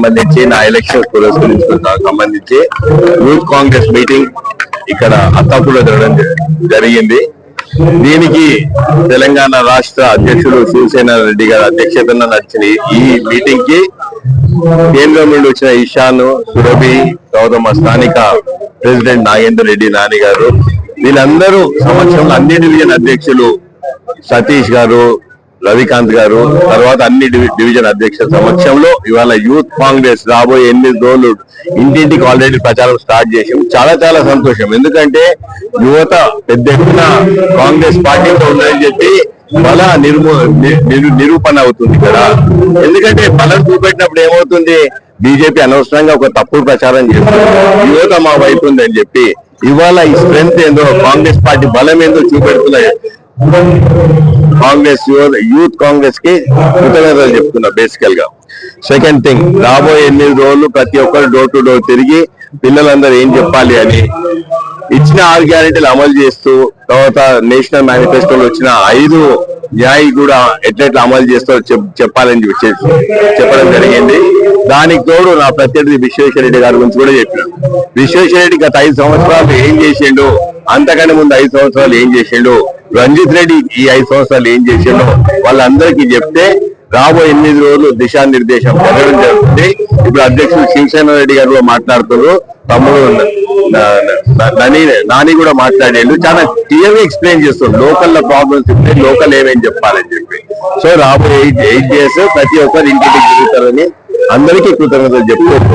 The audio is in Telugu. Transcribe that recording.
సంబంధించి నా ఎలక్షన్ పురస్కరించుకున్న సంబంధించి యూత్ కాంగ్రెస్ మీటింగ్ ఇక్కడ అత్తాపూర్లో జరగడం జరిగింది. దీనికి తెలంగాణ రాష్ట్ర అధ్యక్షులు శివసేన రెడ్డి గారి అధ్యక్షతన నడిచిన ఈ- మీటింగ్కి కేంద్రం నుండి వచ్చిన ఇషాన్ సురభి గౌతమ స్థానిక ప్రెసిడెంట్ నాగేందర్ రెడ్డి నాని గారు వీళ్ళందరూ సంవత్సరంలో అన్ని డివిజన్ అధ్యక్షులు సతీష్ గారు రవికాంత్ గారు తర్వాత అన్ని డివి- డివిజన్ అధ్యక్షుల సమక్షంలో ఇవాళ యూత్ కాంగ్రెస్ రాబోయే ఎనిమిది రోజులు ఇంటింటికి ఆల్రెడీ ప్రచారం స్టార్ట్ చేసాం చాలా చాలా సంతోషం. ఎందుకంటే యువత పెద్ద ఎత్తున కాంగ్రెస్ పార్టీతో ఉందని చెప్పి బల నిర్మూ నిరూపణ అవుతుంది ఇక్కడ ఎందుకంటే బలం చూపెట్టినప్పుడు ఏమవుతుంది? బీజేపీ అనవసరంగా ఒక తప్పుడు ప్రచారం చేస్తుంది. యువత మా వైపు ఉందని చెప్పి ఇవాళ ఈ స్ట్రెంత్ ఏందో కాంగ్రెస్ పార్టీ బలం ఏందో చూపెడుతున్నాయి. కాంగ్రెస్ యూత్ కాంగ్రెస్కి కృతజ్ఞతలు చెప్తున్నా బేసికల్గా సెకండ్ థింగ్ రాబోయే ఎనిమిది రోజులు ప్రతి ఒక్కరు డోర్ టు డోర్ తిరిగి పిల్లలందరూ ఏం చెప్పాలి అని ఇచ్చిన ఆరు గ్యారెంటీలు అమలు చేస్తూ తర్వాత నేషనల్ మేనిఫెస్టోలో వచ్చిన ఐదు న్యాయ కూడా ఎట్లెట్లా అమలు చేస్తారో చెప్పాలని చెప్పి చెప్పడం జరిగింది. దానికి తోడు నా ప్రత్యర్థి విశ్వేశ్వరరెడ్డి గారి గురించి కూడా చెప్పాను. విశ్వేశ్వరరెడ్డి గత ఐదు సంవత్సరాలు ఏం చేసిండు? అంతకంటే ముందు ఐదు సంవత్సరాలు ఏం చేసిండు? రంజిత్ రెడ్డి ఈ ఐదు సంవత్సరాలు ఏం చేసిండు వాళ్ళందరికీ చెప్తే రాబోయే ఎనిమిది రోజులు దిశానిర్దేశం జరగడం జరుగుతుంది. ఇప్పుడు అధ్యక్షుడు శివసేన రెడ్డి గారు కూడా మాట్లాడుతున్నారు. తమ్ముడు నని నాని కూడా మాట్లాడేళ్ళు. చాలా క్లియర్గా ఎక్స్ప్లెయిన్ చేస్తారు లోకల్లో ప్రాబ్లమ్స్ ఉంటే లోకల్ ఏమేమి చెప్పాలని చెప్పి. సో రాబోయే ఎయిట్ డేస్ ప్రతి ఒక్కరు ఇంటికి తిరుగుతారని అందరికీ కృతజ్ఞతలు చెప్తారు